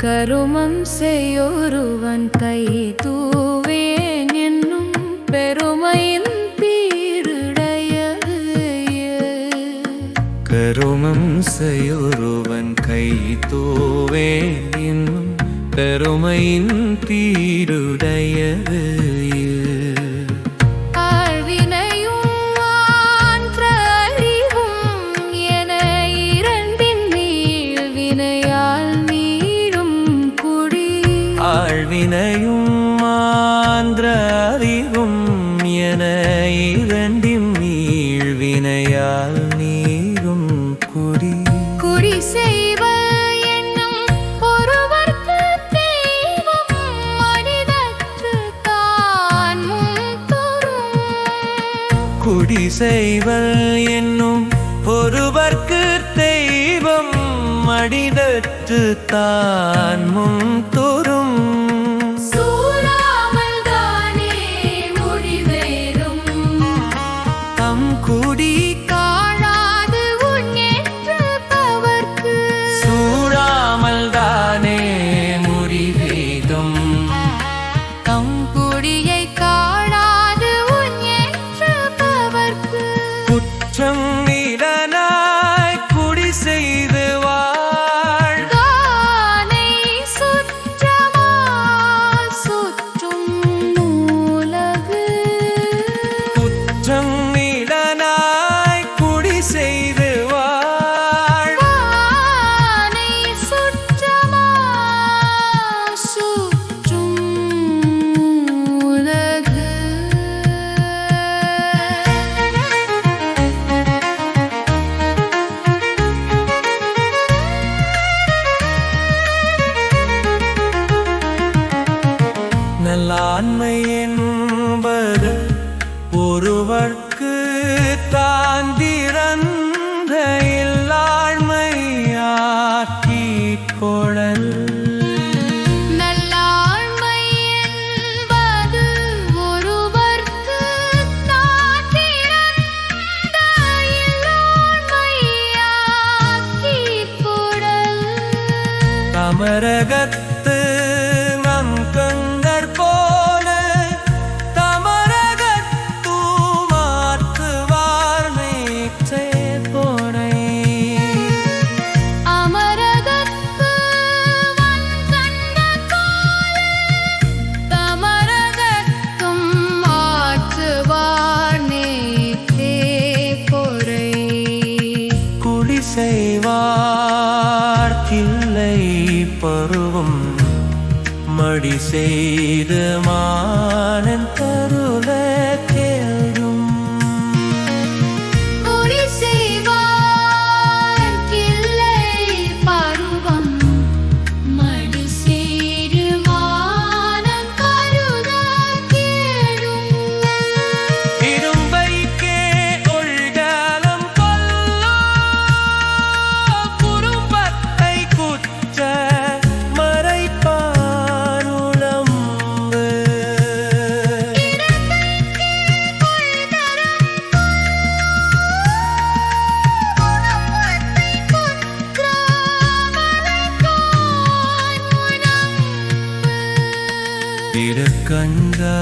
கருமம் செய்யோருவன் கை தூவேன் என்னும் பெருமையின் பீருடையது கருமம் செய்யோருவன் கை தூவேன் என்னும் பெருமையின் தீருடையது வினையும் மாந்திர அறிவும் என இரண்டின் நீழ்வினையால் நீ குடி செய்வல் என்னும் ஒருவர்க்கு தெய்வம் மடிதற்று தான் முன் தோறும். நன்மை என்பது ஒருவர்க்கு தான் திறந்த கொழல் அமரகத்து அடி செய்த மான. கண்டா